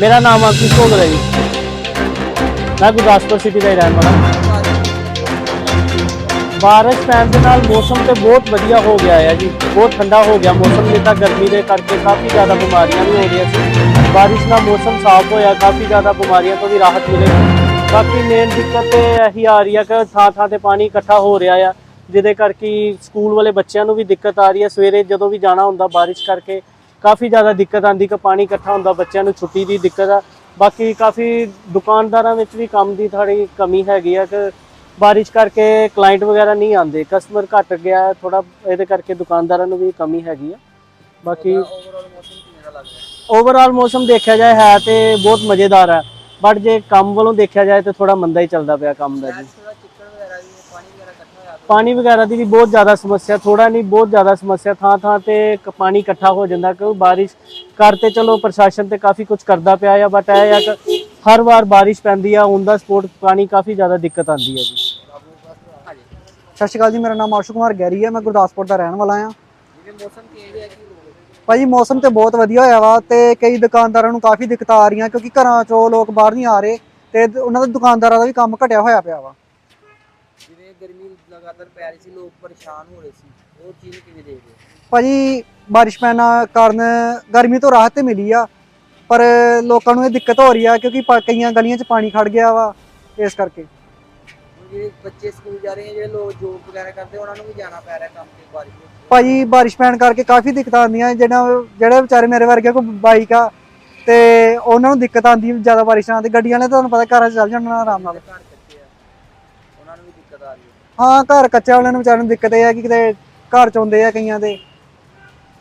ਮੇਰਾ ਨਾਮ ਅੰਕਿਤ ਭੋਗਲ ਹੈ ਜੀ। ਮੈਂ ਗੁਰਦਾਸਪੁਰ ਸਿਟੀ ਦਾ ਰਹਿਣ ਵਾਲਾ। ਬਾਰਿਸ਼ ਪੈਣ ਦੇ ਨਾਲ ਮੌਸਮ ਤੇ ਬਹੁਤ ਵਧੀਆ ਹੋ ਗਿਆ ਹੈ ਜੀ। ਬਹੁਤ ਠੰਡਾ ਹੋ ਗਿਆ ਮੌਸਮ ਨਹੀਂ ਗਰਮੀ ਦੇ ਕਰਕੇ ਕਾਫੀ ਜ਼ਿਆਦਾ ਬਿਮਾਰੀਆਂ ਵੀ ਹੋ ਰਹੀਆਂ ਸੀ। ਬਾਰਿਸ਼ ਨਾਲ ਮੌਸਮ ਸਾਫ਼ ਹੋਇਆ, ਕਾਫੀ ਜ਼ਿਆਦਾ ਬਿਮਾਰੀਆਂ ਤੋਂ ਵੀ ਰਾਹਤ ਮਿਲੇ। ਬਾਕੀ ਮੇਨ ਦਿੱਕਤ ਤੇ ਇਹੀ ਆ ਰਹੀ ਹੈ ਕਿ ਥਾਂ ਥਾਂ ਤੇ ਪਾਣੀ ਇਕੱਠਾ ਹੋ ਰਿਹਾ ਆ, ਜਿਹਦੇ ਕਰਕੇ ਸਕੂਲ ਵਾਲੇ ਬੱਚਿਆਂ ਨੂੰ ਵੀ ਦਿੱਕਤ ਆ ਰਹੀ ਹੈ ਸਵੇਰੇ ਜਦੋਂ ਵੀ ਜਾਣਾ ਹੁੰਦਾ ਬਾਰਿਸ਼ ਕਰਕੇ ਕਾਫੀ ਜ਼ਿਆਦਾ ਦਿੱਕਤ ਆਂਦੀ ਕਿ ਪਾਣੀ ਇਕੱਠਾ ਹੁੰਦਾ ਬੱਚਿਆਂ ਨੂੰ ਛੁੱਟੀ ਦੀ ਦਿੱਕਤ ਆ। ਬਾਕੀ ਕਾਫੀ ਦੁਕਾਨਦਾਰਾਂ ਵਿੱਚ ਵੀ ਕੰਮ ਦੀ ਥੋੜੀ ਕਮੀ ਹੈਗੀ ਆ ਕਿ ਬਾਰਿਸ਼ ਕਰਕੇ ਕਲਾਇੰਟ ਵਗੈਰਾ ਨਹੀਂ ਆਉਂਦੇ ਕਸਟਮਰ ਘਟ ਗਿਆ ਥੋੜਾ ਇਹਦੇ ਕਰਕੇ ਦੁਕਾਨਦਾਰਾਂ ਨੂੰ ਵੀ ਕਮੀ ਹੈਗੀ ਆ। ਬਾਕੀ ਓਵਰਆਲ ਮੌਸਮ ਦੇਖਿਆ ਜਾਏ ਹੈ ਤੇ ਬਹੁਤ ਮਜ਼ੇਦਾਰ ਹੈ ਬਟ ਜੇ ਕੰਮ ਵੱਲੋਂ ਦੇਖਿਆ ਜਾਏ ਤੇ ਥੋੜਾ ਮੰਦਾ ਹੀ ਚੱਲਦਾ ਪਿਆ ਕੰਮ ਦਾ ਜੀ। ਪਾਣੀ ਵਗੈਰਾ ਇਕੱਠਾ ਹੋਇਆ ਪਿਆ। ਪਾਣੀ ਵਗੈਰਾ ਦੀ ਵੀ ਬਹੁਤ ਜ਼ਿਆਦਾ ਸਮੱਸਿਆ ਥੋੜਾ ਨਹੀਂ ਬਹੁਤ ਜ਼ਿਆਦਾ ਸਮੱਸਿਆ। ਥਾਂ ਥਾਂ ਤੇ ਪਾਣੀ ਇਕੱਠਾ ਹੋ ਜਾਂਦਾ ਕਿਉਂਕਿ ਬਾਰਿਸ਼ ਕਰ ਤੇ ਚਲੋ ਪ੍ਰਸ਼ਾਸਨ ਤੇ ਕਾਫੀ ਕੁਝ ਕਰਦਾ ਪਿਆ ਆ ਬਟ ਇਹ ਆ ਕਿ ਹਰ ਵਾਰ ਬਾਰਿਸ਼ ਪੈਂਦੀ ਆ ਔਨ ਦਾ ਸਪੋਰਟ ਪਾਣੀ ਕਾਫੀ ਜ਼ਿਆਦਾ ਦਿੱਕਤ ਆਉਂਦੀ ਹੈ ਜੀ। ਸਤਿ ਸ਼੍ਰੀ ਅਕਾਲ ਜੀ ਮੇਰਾ ਨਾਮ ਆਸ਼ੂ ਕੁਮਾਰ ਗੈਰੀ ਹੈ ਮੈਂ ਗੁਰਦਾਸਪੁਰ ਦਾ ਰਹਿਣ ਵਾਲਾ ਹਾਂ ਜਿਵੇਂ ਮੌਸਮ ਭਾਜੀ ਤੇ ਬਹੁਤ ਵਧੀਆ ਹੋਇਆ ਵਾ ਤੇ ਕਈ ਦੁਕਾਨਦਾਰਾਂ ਨੂੰ ਕਾਫੀ ਦਿੱਕਤਾਂ ਆ ਰਹੀਆਂ ਕਿਉਂਕਿ ਘਰਾਂ ਚੋਂ ਲੋਕ ਬਾਹਰ ਨਹੀਂ ਆ ਰਹੇ ਤੇ ਉਹਨਾਂ ਦਾ ਦੁਕਾਨਦਾਰਾਂ ਦਾ ਵੀ ਕੰਮ ਘਟਿਆ ਹੋਇਆ ਪਿਆ ਵਾ। ਗਰਮੀ ਲਗਾਤਾਰ ਪੈ ਰਹੀ ਸੀ ਲੋਕ ਪਰੇਸ਼ਾਨ ਹੋ ਰਹੇ ਸੀ। ਉਹ ਚੀਜ਼ ਕਿਵੇਂ ਦੇਖਦੇ ਭਾਜੀ ਬਾਰਿਸ਼ ਪੈਣਾ ਕਾਰਨ ਗਰਮੀ ਤੋਂ ਰਾਹਤ ਤੇ ਮਿਲੀ ਆ ਪਰ ਲੋਕਾਂ ਨੂੰ ਇਹ ਦਿੱਕਤ ਹੋ ਰਹੀ ਆ ਕਿਉਂਕਿ ਕਈਆਂ ਗਲੀਆਂ 'ਚ ਪਾਣੀ ਖੜ ਗਿਆ ਵਾ ਇਸ ਕਰਕੇ। ਜਿਹੜੇ ਬੱਚੇ ਸਕੂਲ ਜਾ ਰਹੇ ਆ ਜਿਹੜੇ ਲੋਕ ਜੋਬ ਵਗੈਰਾ ਕਰਦੇ ਉਹਨਾਂ ਨੂੰ ਵੀ ਜਾਣਾ ਪੈ ਰਿਹਾ ਕੰਮ ਤੇ ਬਾਰਿਸ਼ ਵਿੱਚ। ਭਾਜੀ ਬਾਰਿਸ਼ ਪੈਣ ਕਰਕੇ ਕਾਫੀ ਦਿੱਕਤਾਂ ਆਉਂਦੀਆਂ ਜਿਹੜਾ ਜਿਹੜੇ ਵਿਚਾਰੇ ਮੇਰੇ ਵਰਗੇ ਕੋਈ ਬਾਈਕ ਆ ਤੇ ਉਹਨਾਂ ਨੂੰ ਦਿੱਕਤ ਆਉਂਦੀ ਜ਼ਿਆਦਾ ਬਾਰਿਸ਼ਾਂ ਤੇ ਗੱਡੀਆਂ ਨੇ ਤੁਹਾਨੂੰ ਪਤਾ ਘਰਾਂ 'ਚ ਚੱਲ ਜਾਣਾ ਆਰਾਮ ਨਾਲ। ਹਾਂ, ਘਰ ਕੱਚੇ ਵਾਲਿਆਂ ਨੂੰ ਵਿਚਾਰਿਆਂ ਨੂੰ ਦਿੱਕਤ ਇਹ ਆ ਕਿ ਕਿਤੇ ਘਰ ਚ ਆਉਂਦੇ ਆ ਕਈਆਂ ਦੇ।